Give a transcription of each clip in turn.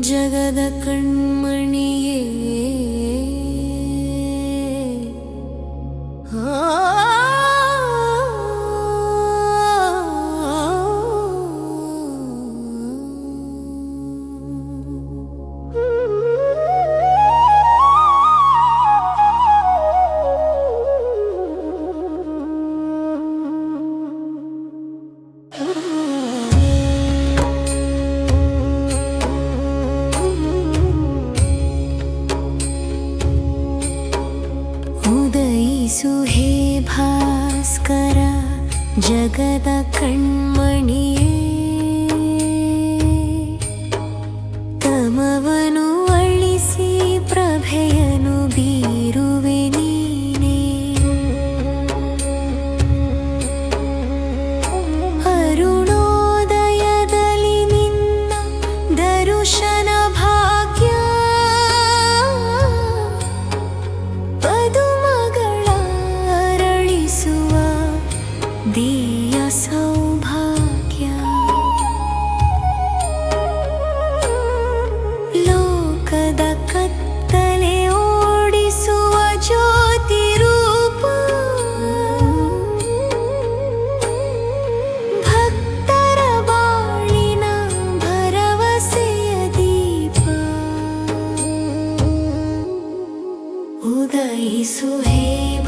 ஜகத கண்மணியே. सुहे Bhaskar जगदकण्मणि तमवनु daí sorrir.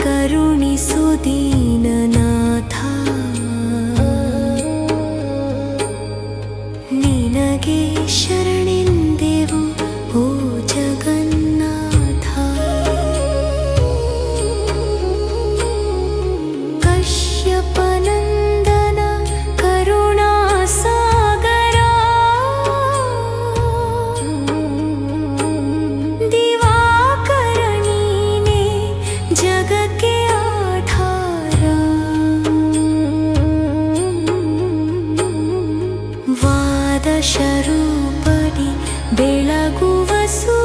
ಕರುಣಿಸು ದೀನನಾಥ ನಿನಗೆ ಶರಣ ಶರೂಪದಿ ಬೆಳಗುವ ಸೂ